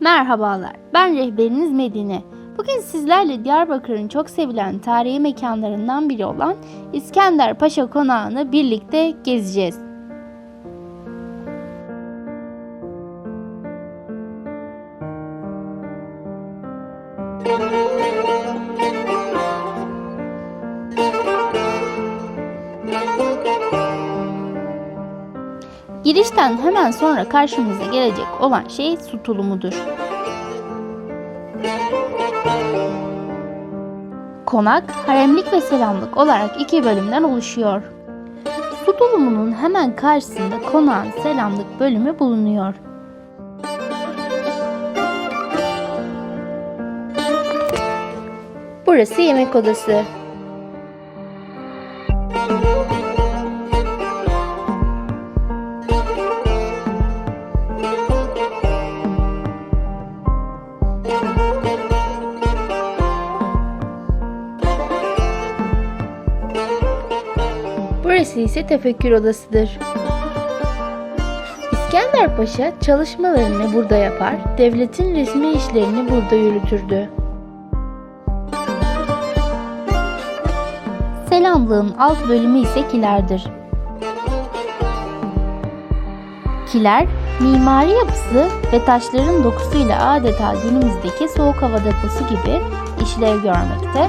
Merhabalar, ben rehberiniz Medine. Bugün sizlerle Diyarbakır'ın çok sevilen tarihi mekanlarından biri olan İskender Paşa Konağı'nı birlikte gezeceğiz. Girişten hemen sonra karşımıza gelecek olan şey su tulumudur. Konak, haremlik ve selamlık olarak iki bölümden oluşuyor. Su tulumunun hemen karşısında konağın selamlık bölümü bulunuyor. Burası yemek odası. Burası ise tefekkür odasıdır. İskender Paşa çalışmalarını burada yapar, devletin resmi işlerini burada yürütürdü. Selamlığın alt bölümü ise kilerdir. Kiler, mimari yapısı ve taşların dokusuyla adeta günümüzdeki soğuk hava deposu gibi işlev görmekte,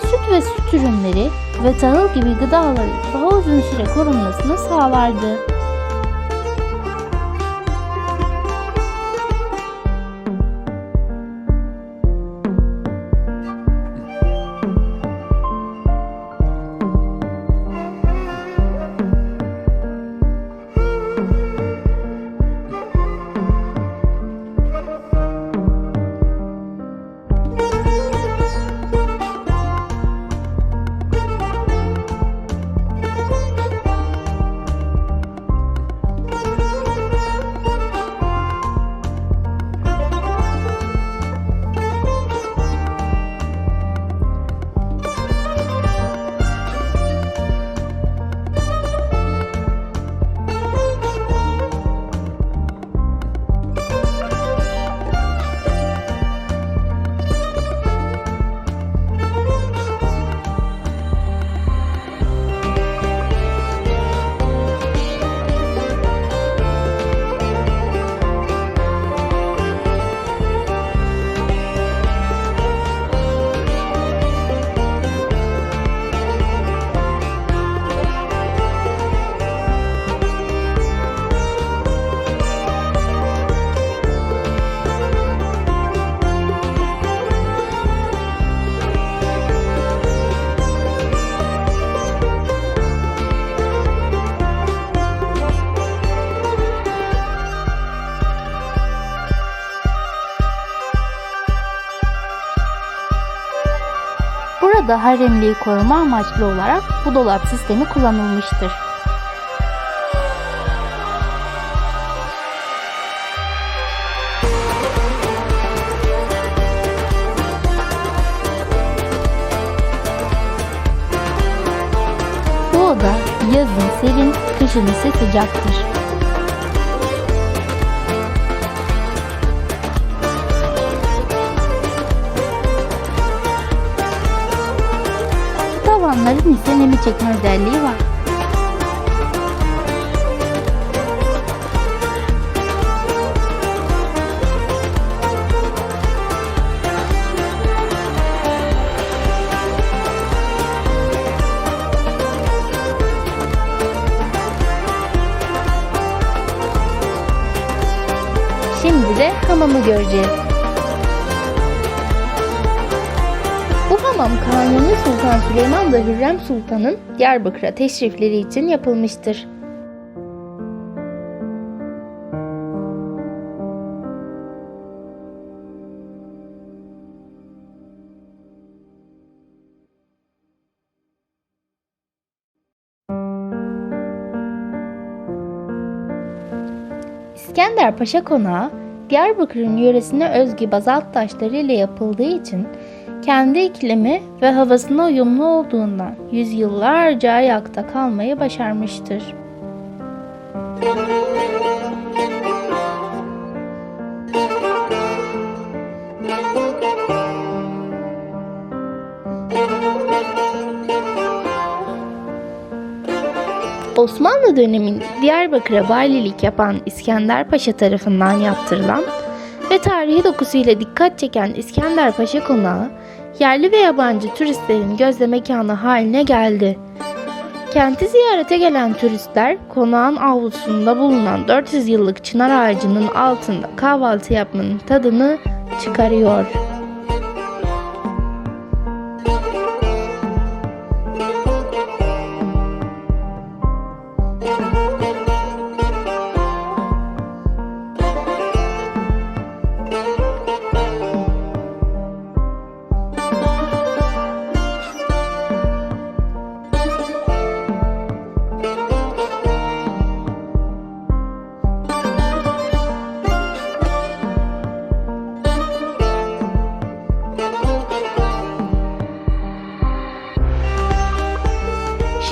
süt ve süt ürünleri ve tahıl gibi gıdaların daha uzun süre korunmasını sağlardı. Burada haremliği koruma amaçlı olarak bu dolap sistemi kullanılmıştır. Bu oda yazın serin, kışın ise sıcaktır. Tavanların ise nemi çekme özelliği var. Şimdi de hamamı göreceğiz. Hamam Kanuni Sultan Süleyman ve Hürrem Sultan'ın Diyarbakır'a teşrifleri için yapılmıştır. İskender Paşa Konağı, Diyarbakır'ın yöresine özgü bazalt taşları ile yapıldığı için kendi iklimi ve havasına uyumlu olduğundan yüzyıllarca ayakta kalmayı başarmıştır. Osmanlı döneminde Diyarbakır'a valilik yapan İskender Paşa tarafından yaptırılan ve tarihi dokusuyla dikkat çeken İskender Paşa Konağı, yerli ve yabancı turistlerin gözle mekanı haline geldi. Kenti ziyarete gelen turistler konağın avlusunda bulunan 400 yıllık çınar ağacının altında kahvaltı yapmanın tadını çıkarıyor.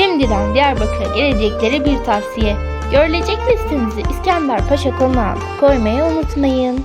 Şimdiden Diyarbakır'a gelecekleri bir tavsiye. Görülecek listenizi İskender Paşa Konağı'na koymayı unutmayın.